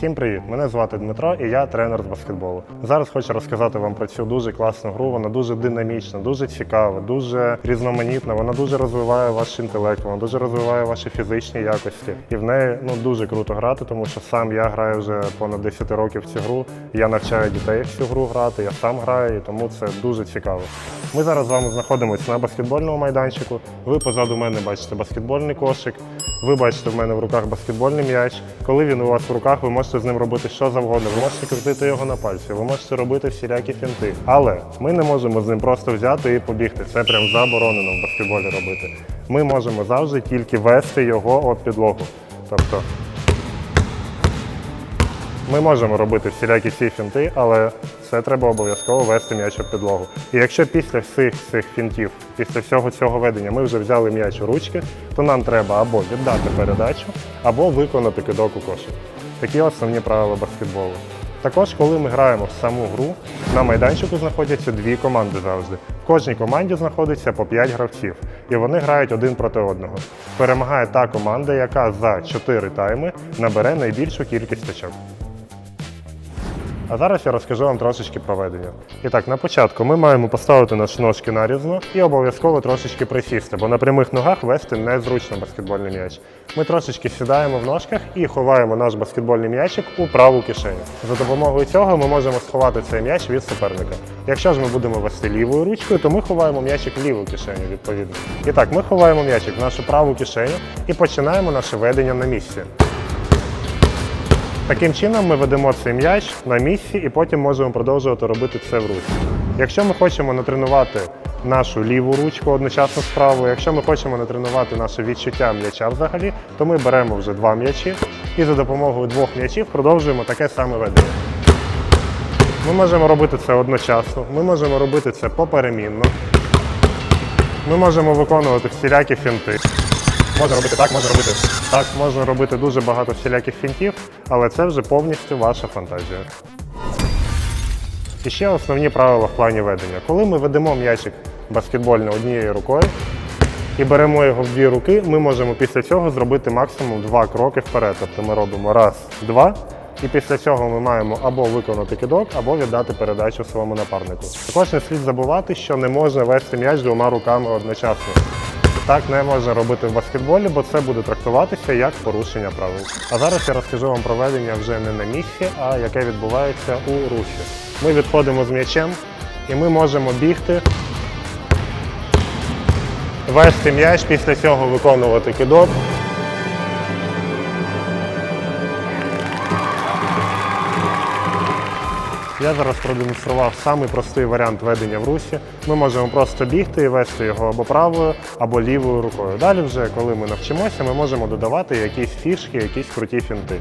Всім привіт! Мене звати Дмитро і я тренер з баскетболу. Зараз хочу розказати вам про цю дуже класну гру. Вона дуже динамічна, дуже цікава, дуже різноманітна. Вона дуже розвиває ваш інтелект, вона дуже розвиває ваші фізичні якості. І в неї ну дуже круто грати, тому що сам я граю вже понад 10 років цю гру. Я навчаю дітей в цю гру грати, я сам граю, і тому це дуже цікаво. Ми зараз з вами знаходимося на баскетбольному майданчику. Ви позаду мене бачите баскетбольний кошик. Ви бачите в мене в руках баскетбольний м'яч. Коли він у вас в руках, ви можете з ним робити що завгодно. Ви можете крутити його на пальці, ви можете робити всілякі фінти. Але ми не можемо з ним просто взяти і побігти. Це прям заборонено в баскетболі робити. Ми можемо завжди тільки вести його об підлогу. Тобто ми можемо робити всілякі ці фінти, але це треба обов'язково вести м'яч у підлогу. І якщо після всіх цих фінтів, після всього цього ведення ми вже взяли м'яч у ручки, то нам треба або віддати передачу, або виконати кидок у кошик. Такі основні правила баскетболу. Також, коли ми граємо в саму гру, на майданчику знаходяться дві команди завжди. В кожній команді знаходиться по 5 гравців, і вони грають один проти одного. Перемагає та команда, яка за 4 тайми набере найбільшу кількість очок. А зараз я розкажу вам трошечки про ведення. І так, на початку ми маємо поставити наші ножки нарізно і обов'язково трошечки присісти, бо на прямих ногах вести незручно баскетбольний м'яч. Ми трошечки сідаємо в ножках і ховаємо наш баскетбольний м'ячик у праву кишеню. За допомогою цього ми можемо сховати цей м'яч від суперника. Якщо ж ми будемо вести лівою ручкою, то ми ховаємо м'ячик в ліву кишеню відповідно. І так, ми ховаємо м'ячик в нашу праву кишеню і починаємо наше ведення на місці. Таким чином ми ведемо цей м'яч на місці і потім можемо продовжувати робити це в руці. Якщо ми хочемо натренувати нашу ліву ручку одночасно з правою, якщо ми хочемо натренувати наше відчуття м'яча взагалі, то ми беремо вже два м'ячі і за допомогою двох м'ячів продовжуємо таке саме ведення. Ми можемо робити це одночасно, ми можемо робити це поперемінно. Ми можемо виконувати всілякі фінти. Можна робити так, можна робити так, можна робити дуже багато всіляких фінтів, але це вже повністю ваша фантазія. І ще основні правила в плані ведення. Коли ми ведемо м'ячик баскетбольний однією рукою і беремо його в дві руки, ми можемо після цього зробити максимум два кроки вперед. Тобто ми робимо раз, два, і після цього ми маємо або виконати кидок, або віддати передачу своєму напарнику. Також не слід забувати, що не можна вести м'яч двома руками одночасно. Так не можна робити в баскетболі, бо це буде трактуватися як порушення правил. А зараз я розкажу вам про ведення вже не на місці, а яке відбувається у русі. Ми відходимо з м'ячем і ми можемо бігти, вести м'яч, після цього виконувати кидок. Я зараз продемонстрував самий простий варіант ведення в русі. Ми можемо просто бігти і вести його або правою, або лівою рукою. Далі, вже коли ми навчимося, ми можемо додавати якісь фішки, якісь круті фінти.